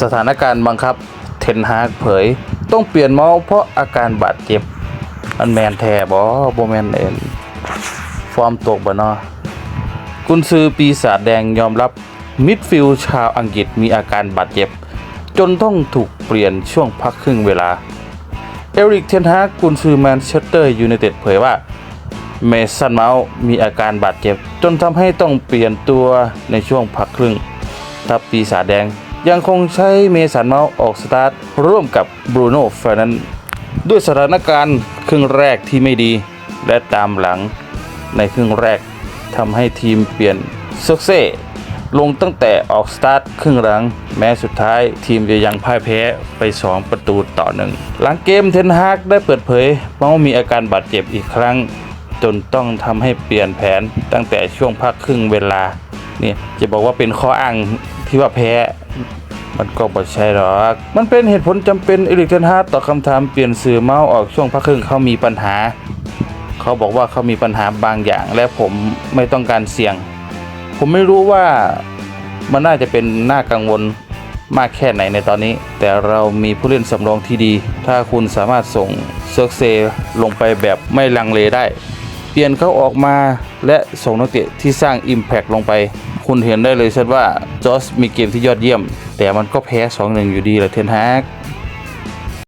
สถานการณ์บังคับ เทนฮากเผย ต้องเปลี่ยนเมาส์เพราะอาการบาดเจ็บมันแมนแทบ่บ่แมนเอ็นฟอร์มตกบ่เนาะกุนซือปีศาจแดงยอมรับมิดฟิลชาวอังกฤษมีอาการบาดเจ็บ จนต้องถูกเปลี่ยนช่วงพักครึ่งเวลา เอริกเทนฮากกุนซือแมนเชสเตอร์ยูไนเต็ดเผยว่าเมสันเมาส์มีอาการบาดเจ็บ จนทำให้ต้องเปลี่ยนตัวในช่วงพักครึ่งทัพปีศาจแดง ยังคงใช้เมสันเมาส์ออกสตาร์ทร่วมกับบรูโน่เฟอร์นันด้วยสถานการณ์ครึ่งแรกที่ไม่ดี และตามหลังในครึ่งแรกทำให้ทีมเปลี่ยนซกเซ่ลงตั้งแต่ออกสตาร์ทครึ่งหลัง แม้สุดท้ายทีมจะยังพ่ายแพ้ไป 2 ประตูต่อหนึ่งหลังเกมเทนฮากได้เปิดเผยเมามีอาการบาดเจ็บอีกครั้ง จนต้องทำให้เปลี่ยนแผนตั้งแต่ช่วงพักครึ่งเวลานี่จะบอกว่าเป็นข้ออ้าง ที่ว่าแพ้มันก็บ่ใช่หรอก มันเป็นเหตุผลจำเป็นเอริกเทนฮาร์ตตอบคำถามเปลี่ยนสื่อเมาส์ออกช่วงพักครึ่งเขามีปัญหา เขาบอกว่าเขามีปัญหาบางอย่าง และผมไม่ต้องการเสี่ยง ผมไม่รู้ว่ามันน่าจะเป็นหน่ากังวลมากแค่ไหนในตอนนี้ แต่เรามีผู้เล่นสำรองที่ดี ถ้าคุณสามารถส่งเซิร์กเซลงไปแบบไม่ลังเลได้ เปลี่ยนเขาออกมาและส่งนักเตะที่สร้าง Impact ลงไป คุณเห็นได้เลยชัดว่าจอสมีเกมที่ยอดเยี่ยม แต่มันก็แพ้ 2-1 อยู่ดีแหละเทนฮาก